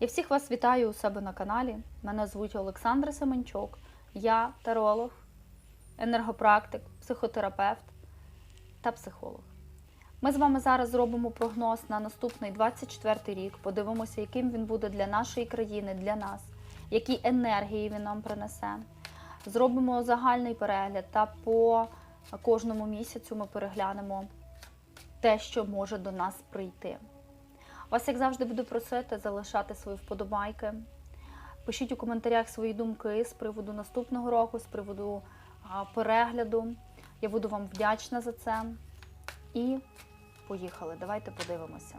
Я всіх вас вітаю у себе на каналі. Мене звуть Олександра Семенчук. Я таролог, енергопрактик, психотерапевт та психолог. Ми з вами зараз зробимо прогноз на наступний 24 рік. Подивимося, яким він буде для нашої країни, для нас, які енергії він нам принесе. Зробимо загальний перегляд та по кожному місяцю ми переглянемо те, що може до нас прийти. Вас, як завжди, буду просити залишати свої вподобайки. Пишіть у коментарях свої думки з приводу наступного року, з приводу перегляду. Я буду вам вдячна за це. І поїхали. Давайте подивимося.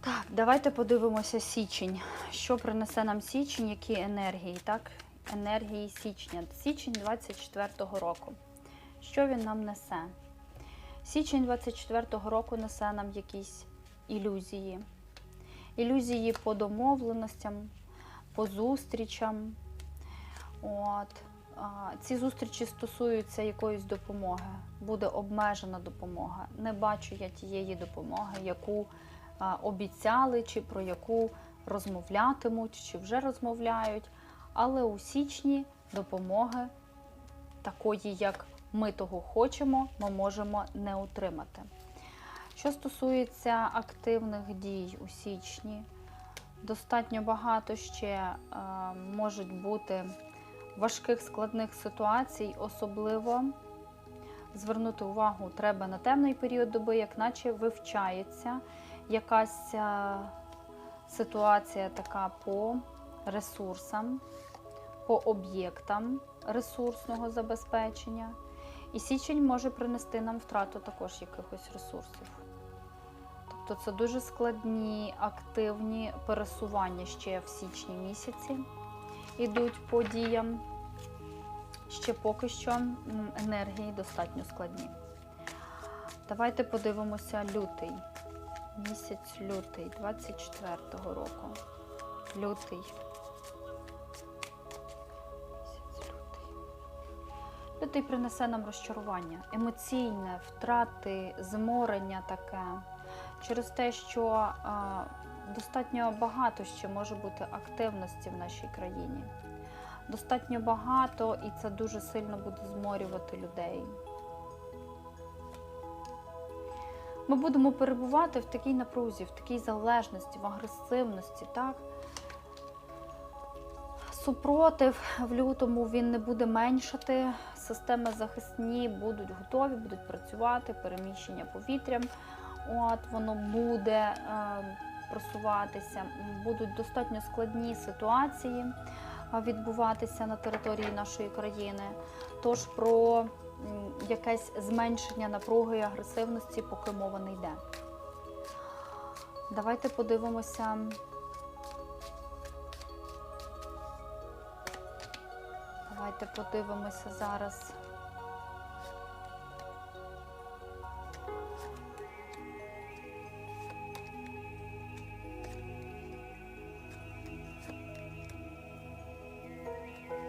Так, давайте подивимося січень. Що принесе нам січень, які енергії, так? Енергії січня. Січень 24-го року. Що він нам несе? Січень 24-го року несе нам якісь ілюзії. Ілюзії по домовленостям, по зустрічам. От. Ці зустрічі стосуються якоїсь допомоги. Буде обмежена допомога. Не бачу я тієї допомоги, яку обіцяли, чи про яку розмовлятимуть, чи вже розмовляють. Але у січні допомоги такої, як ми того хочемо, ми можемо не отримати. Що стосується активних дій у січні, достатньо багато ще е, можуть бути важких складних ситуацій, особливо звернути увагу треба на темний період доби, як наче вивчається якась е, ситуація така по ресурсам, по об'єктам ресурсного забезпечення. І січень може принести нам втрату також якихось ресурсів. Тобто це дуже складні, активні пересування ще в січні місяці йдуть по діям. Ще поки що енергії достатньо складні. Давайте подивимося лютий. Місяць лютий 24-го року. Лютий. Лютий принесе нам розчарування, емоційне, втрати, зморення таке. Через те, що достатньо багато ще може бути активності в нашій країні. Достатньо багато, і це дуже сильно буде зморювати людей. Ми будемо перебувати в такій напрузі, в такій залежності, в агресивності, так? Супротив в лютому він не буде меншати. Системи захисні будуть готові, будуть працювати, переміщення повітрям. От воно буде е, просуватися. Будуть достатньо складні ситуації е, відбуватися на території нашої країни. Тож про якесь зменшення напруги і агресивності поки мова не йде. Давайте подивимося. Давайте подивимося зараз.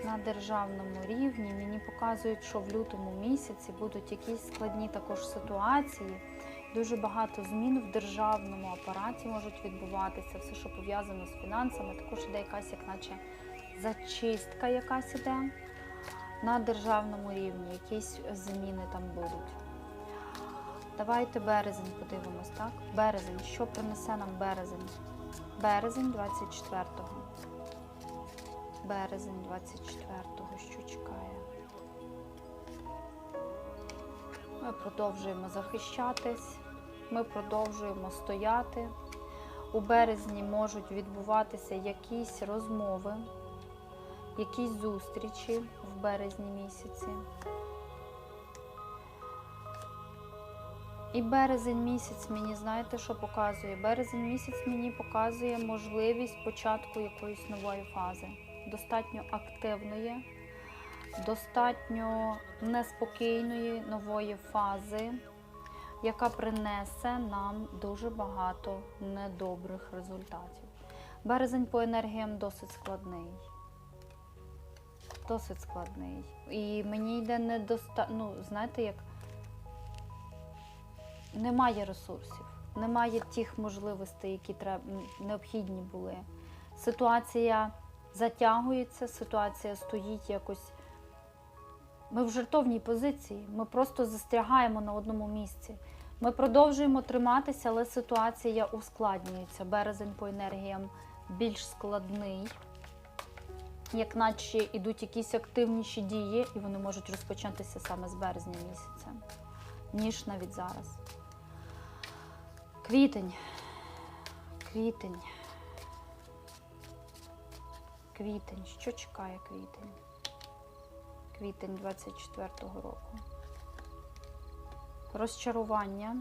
На державному рівні мені показують, що в лютому місяці будуть якісь складні також ситуації. Дуже багато змін в державному апараті можуть відбуватися. Все, що пов'язано з фінансами, також іде якась, як наче зачистка якась іде на державному рівні, якісь зміни там будуть. Давайте березень подивимось, так? Березень. Що принесе нам березень? Березень 24-го. Березень 24-го, що чекає? Ми продовжуємо захищатись, ми продовжуємо стояти. У березні можуть відбуватися якісь розмови, якісь зустрічі в березні місяці. І березень місяць мені, знаєте, що показує? Березень місяць мені показує можливість початку якоїсь нової фази, достатньо активної, достатньо неспокійної нової фази, яка принесе нам дуже багато недобрих результатів. Березень по енергіям досить складний. Досить складний. І мені йде недоста... ну, знаєте, як немає ресурсів, немає тих можливостей, які треба, необхідні були. Ситуація затягується, ситуація стоїть якось. Ми в жертовній позиції, ми просто застрягаємо на одному місці. Ми продовжуємо триматися, але ситуація ускладнюється. Березень по енергіям більш складний, як наче йдуть якісь активніші дії, і вони можуть розпочатися саме з березня місяця, ніж навіть зараз. Квітень. Квітень. Квітень. Що чекає квітень? Квітень 24-го року. Розчарування.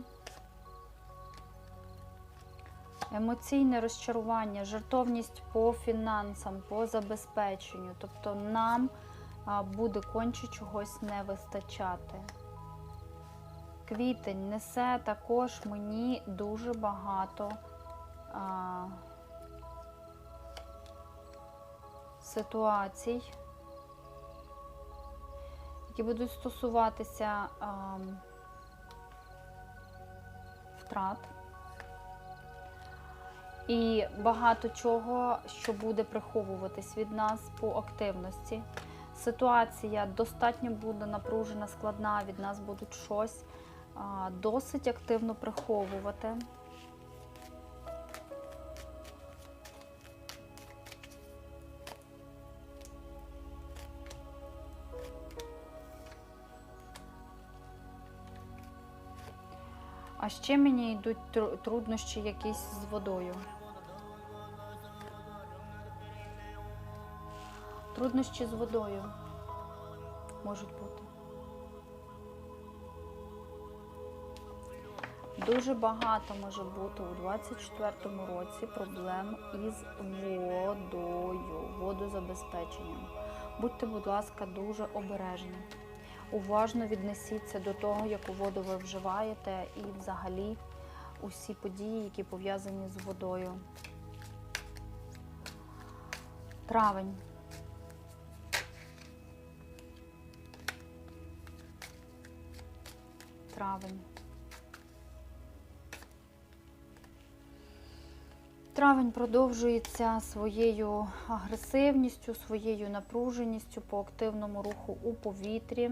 Емоційне розчарування, жертовність по фінансам, по забезпеченню. Тобто нам буде конче чогось не вистачати. Квітень несе також мені дуже багато а, ситуацій, які будуть стосуватися а, втрат. І багато чого, що буде приховуватись від нас по активності. Ситуація достатньо буде напружена, складна, від нас будуть щось досить активно приховувати. Ще мені йдуть тру- труднощі якісь з водою. Труднощі з водою можуть бути. Дуже багато може бути у 24-му році проблем із водою, водозабезпеченням. Будьте, будь ласка, дуже обережні. Уважно віднесіться до того, яку воду ви вживаєте, і взагалі усі події, які пов'язані з водою. Травень. Травень. Травень продовжується своєю агресивністю, своєю напруженістю по активному руху у повітрі.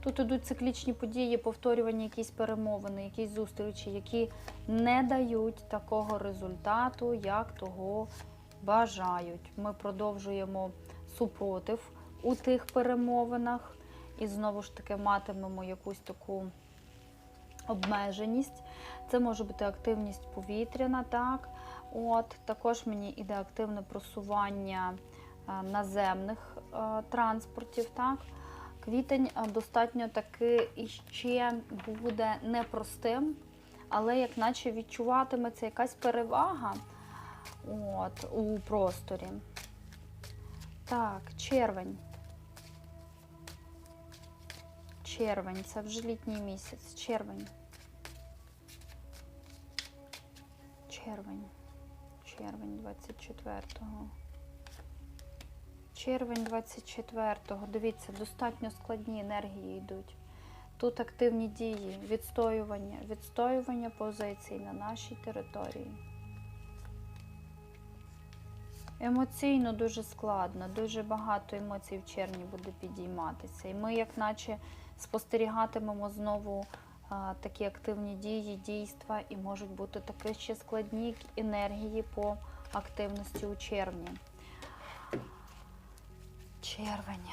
Тут ідуть циклічні події, повторювання, якісь перемовини, якісь зустрічі, які не дають такого результату, як того бажають. Ми продовжуємо супротив у тих перемовинах і знову ж таки матимемо якусь таку обмеженість. Це може бути активність повітряна, так. От, також мені іде активне просування е, наземних е, транспортів. так. Квітень е, достатньо таки іще буде непростим, але як наче відчуватиметься якась перевага от, у просторі. Так, червень. Червень, це вже літній місяць. Червень. Червень. Червень 24-го. Червень 24-го. Дивіться, достатньо складні енергії йдуть. Тут активні дії, відстоювання, відстоювання позицій на нашій території. Емоційно дуже складно, дуже багато емоцій в червні буде підійматися. І ми, як наче, спостерігатимемо знову такі активні дії, дійства, і можуть бути такі ще складні енергії по активності у червні. Червень.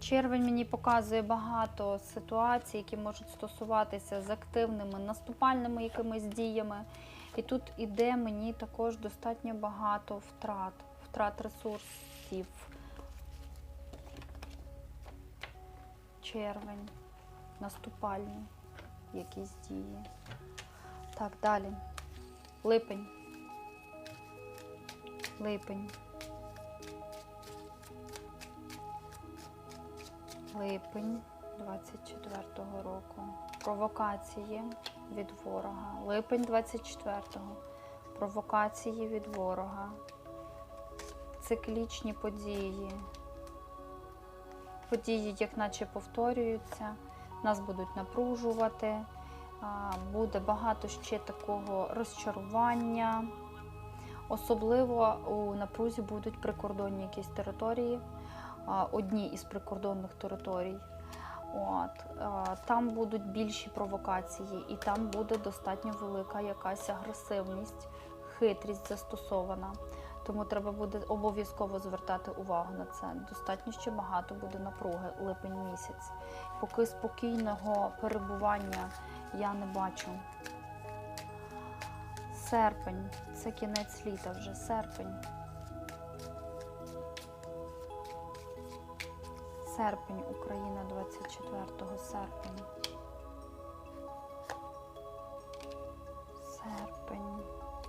Червень мені показує багато ситуацій, які можуть стосуватися з активними наступальними якимись діями. І тут іде мені також достатньо багато втрат, втрат ресурсів. Червень, наступальні якісь дії. Так, далі. Липень. Липень. Липень 24-го року. Провокації від ворога. Липень 24-го. провокації від ворога, циклічні події, події, як наче повторюються, нас будуть напружувати, буде багато ще такого розчарування. Особливо у напрузі будуть прикордонні якісь території, одні із прикордонних територій. От, е, там будуть більші провокації, і там буде достатньо велика якась агресивність, хитрість застосована. Тому треба буде обов'язково звертати увагу на це. Достатньо ще багато буде напруги липень місяць. Поки спокійного перебування я не бачу. Серпень це кінець літа вже серпень. Серпень, Україна 24 серпня. Серпень.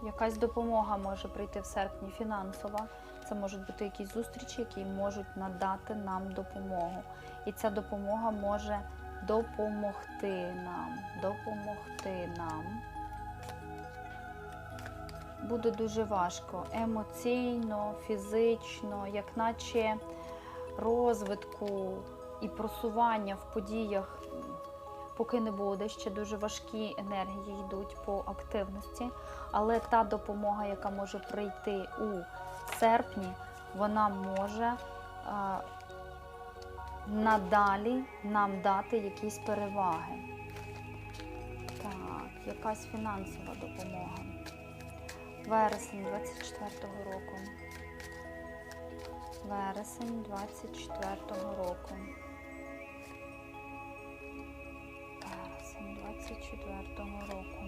Якась допомога може прийти в серпні фінансова. Це можуть бути якісь зустрічі, які можуть надати нам допомогу. І ця допомога може допомогти нам. Допомогти нам. Буде дуже важко емоційно, фізично, як наче розвитку і просування в подіях поки не буде. Ще дуже важкі енергії йдуть по активності. Але та допомога, яка може прийти у серпні, вона може надалі нам дати якісь переваги. Так, якась фінансова допомога. Вересень 24-го року. Вересень 24-го року. Вересень 24-го року.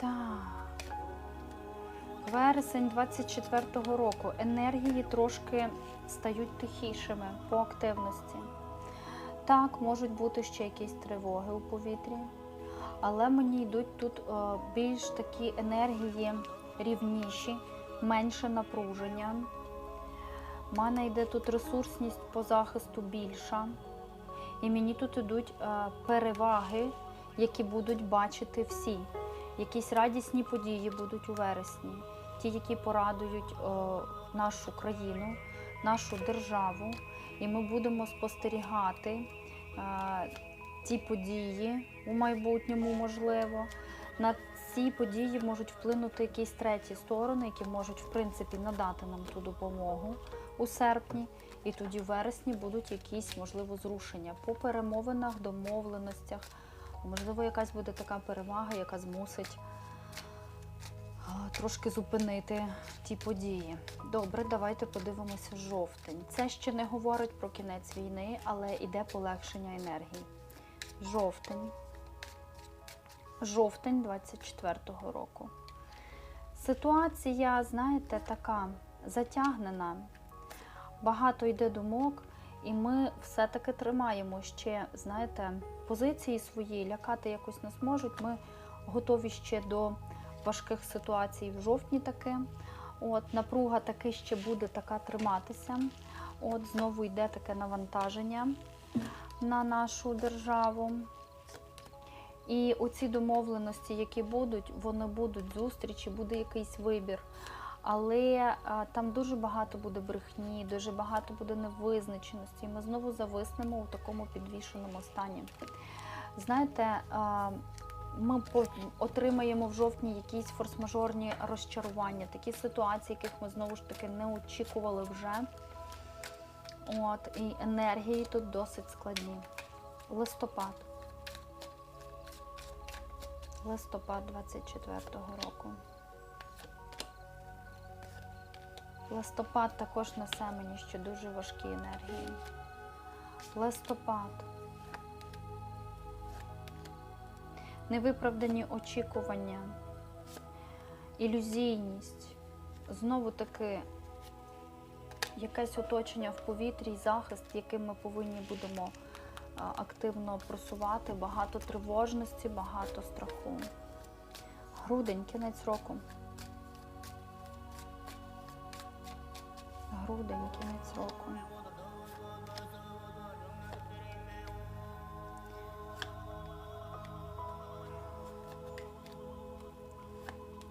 Так. Вересень 24-го року. Енергії трошки стають тихішими по активності. Так, можуть бути ще якісь тривоги у повітрі, але мені йдуть тут е, більш такі енергії рівніші, менше напруження. У мене йде тут ресурсність по захисту більша. І мені тут йдуть е, переваги, які будуть бачити всі. Якісь радісні події будуть у вересні, ті, які порадують е, нашу країну, нашу державу. І ми будемо спостерігати ті події у майбутньому, можливо. На ці події можуть вплинути якісь треті сторони, які можуть, в принципі, надати нам ту допомогу у серпні. І тоді в вересні будуть якісь, можливо, зрушення по перемовинах, домовленостях. Можливо, якась буде така перевага, яка змусить трошки зупинити ті події. Добре, давайте подивимося жовтень. Це ще не говорить про кінець війни, але іде полегшення енергії. Жовтень. Жовтень 24-го року. Ситуація, знаєте, така затягнена. Багато йде думок, і ми все-таки тримаємо ще, знаєте, позиції свої, лякати якось нас можуть. Ми готові ще до важких ситуацій в жовтні таки. От, напруга таки ще буде така триматися. От, знову йде таке навантаження на нашу державу. І оці домовленості, які будуть, вони будуть зустрічі, буде якийсь вибір. Але а, там дуже багато буде брехні, дуже багато буде невизначеності. І ми знову зависнемо у такому підвішеному стані. Знаєте, а, ми отримаємо в жовтні якісь форс-мажорні розчарування, такі ситуації, яких ми знову ж таки не очікували вже. От, і енергії тут досить складні. Листопад. Листопад 24-го року. Листопад також несе мені ще дуже важкі енергії. Листопад. Невиправдані очікування, ілюзійність. Знову таки якесь оточення в повітрі, захист, яким ми повинні будемо е, активно просувати, багато тривожності, багато страху. Грудень, кінець року. Грудень, кінець року.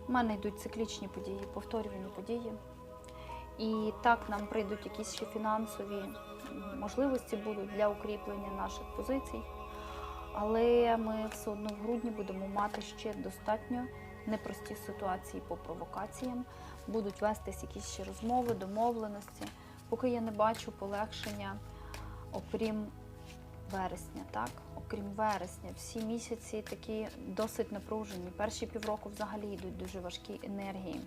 У мене йдуть циклічні події, повторювані події. І так нам прийдуть якісь ще фінансові можливості будуть для укріплення наших позицій. Але ми все одно в грудні будемо мати ще достатньо непрості ситуації по провокаціям. Будуть вестись якісь ще розмови, домовленості. Поки я не бачу полегшення, окрім вересня, так? Окрім вересня, всі місяці такі досить напружені. Перші півроку взагалі йдуть дуже важкі енергії.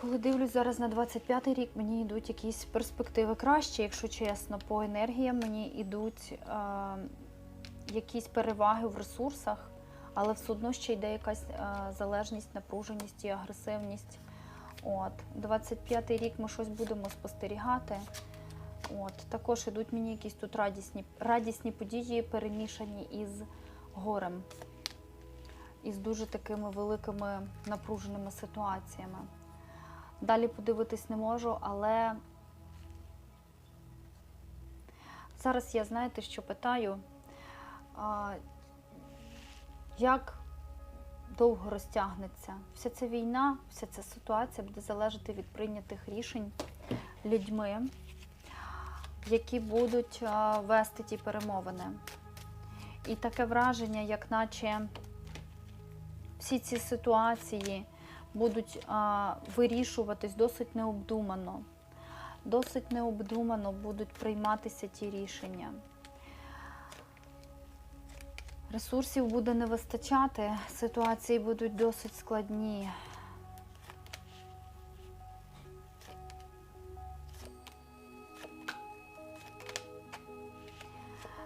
Коли дивлюсь зараз на 25-й рік, мені йдуть якісь перспективи краще, якщо чесно, по енергіям мені йдуть е, якісь переваги в ресурсах, але все одно ще йде якась е, залежність, напруженість і агресивність. От, 25-й рік ми щось будемо спостерігати. От, також ідуть мені якісь тут радісні, радісні події, перемішані із горем, із дуже такими великими напруженими ситуаціями. Далі подивитись не можу, але зараз я знаєте, що питаю, а, як довго розтягнеться вся ця війна, вся ця ситуація буде залежати від прийнятих рішень людьми, які будуть вести ті перемовини. І таке враження, як наче всі ці ситуації будуть а, вирішуватись досить необдумано. Досить необдумано будуть прийматися ті рішення. Ресурсів буде не вистачати, ситуації будуть досить складні.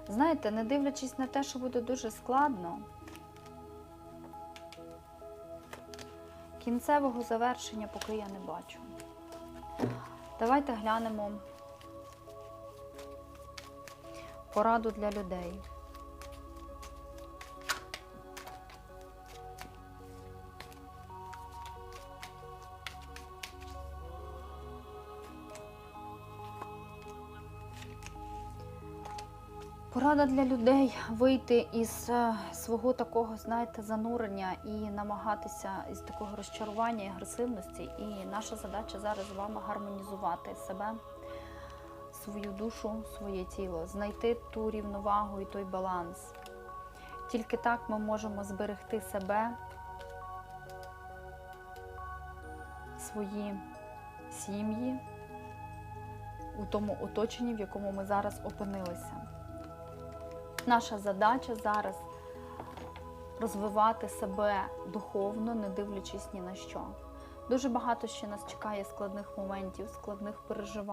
Знаєте, не дивлячись на те, що буде дуже складно, кінцевого завершення поки я не бачу. Давайте глянемо пораду для людей. Порада для людей вийти із е, свого такого, знаєте, занурення і намагатися із такого розчарування і агресивності. І наша задача зараз з вами гармонізувати себе, свою душу, своє тіло, знайти ту рівновагу і той баланс. Тільки так ми можемо зберегти себе, свої сім'ї у тому оточенні, в якому ми зараз опинилися. Наша задача зараз розвивати себе духовно, не дивлячись ні на що. Дуже багато ще нас чекає складних моментів, складних переживань.